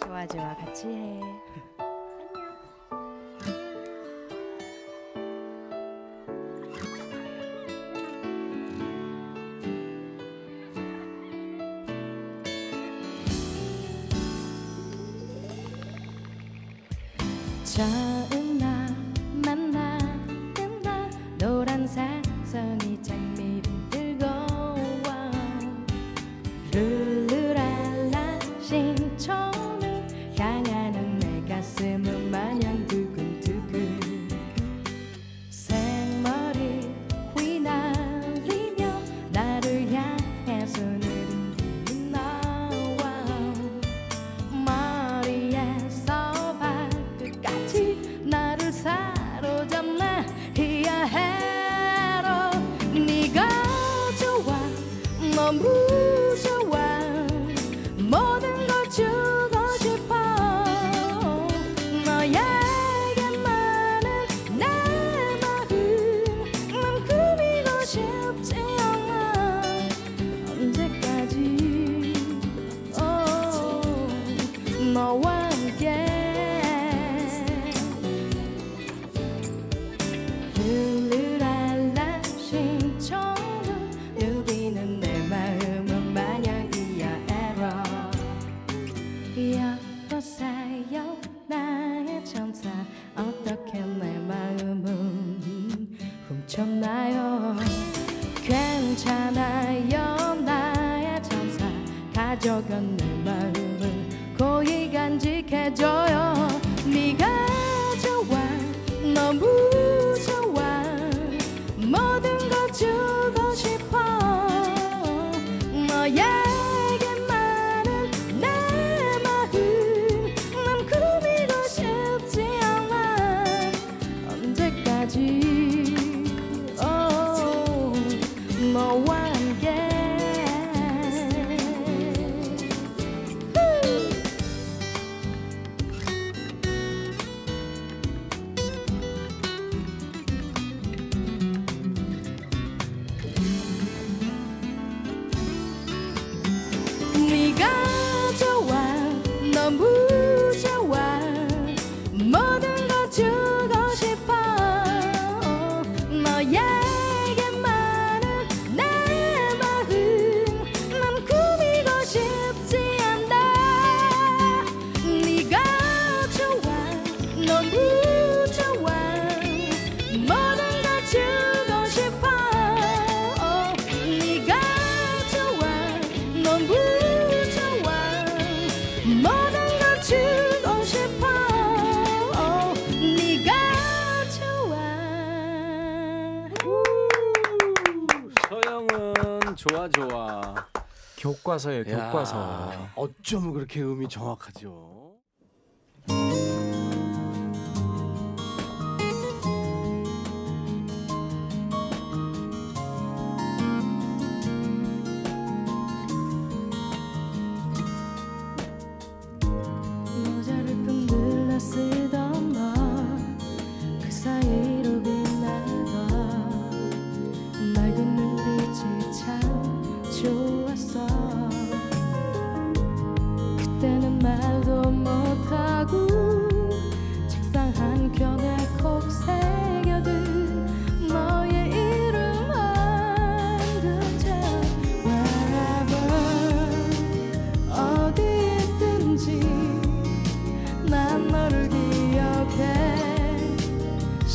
좋아 좋아 같이 해. 처음 나 만나는 날 노란 사선이 장미를 들고 와 Amor. 비어보세요 나의 천사. 어떻게 내 마음은 훔쳤나요? 괜찮아요 나의 천사. 가져간 내 마음을 고이 간직해줘요. 네가 좋아 너무 One. 좋아 좋아. 교과서예요, 교과서. 야, 어쩜 그렇게 음이 정확하죠?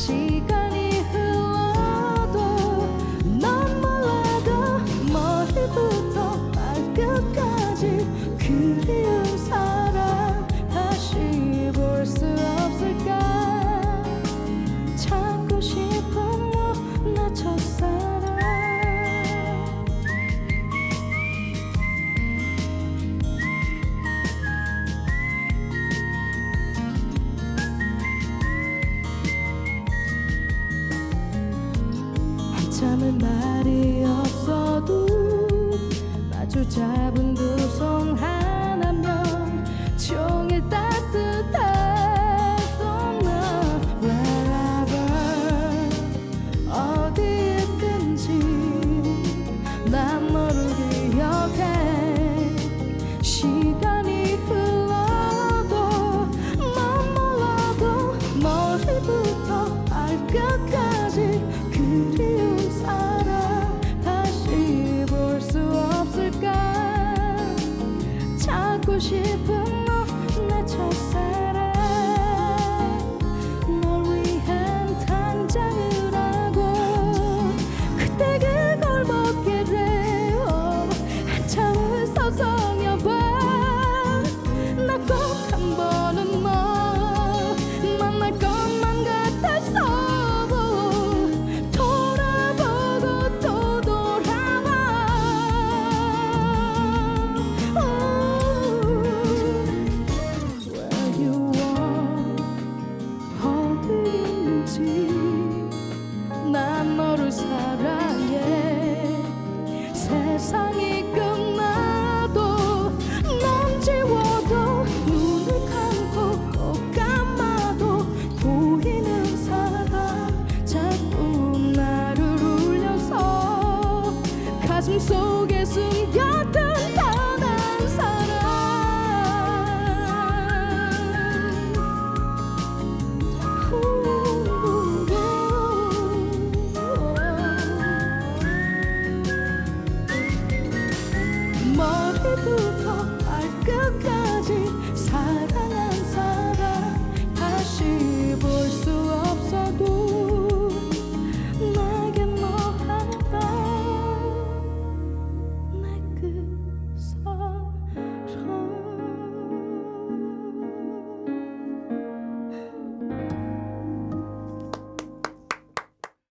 see try, Ooh.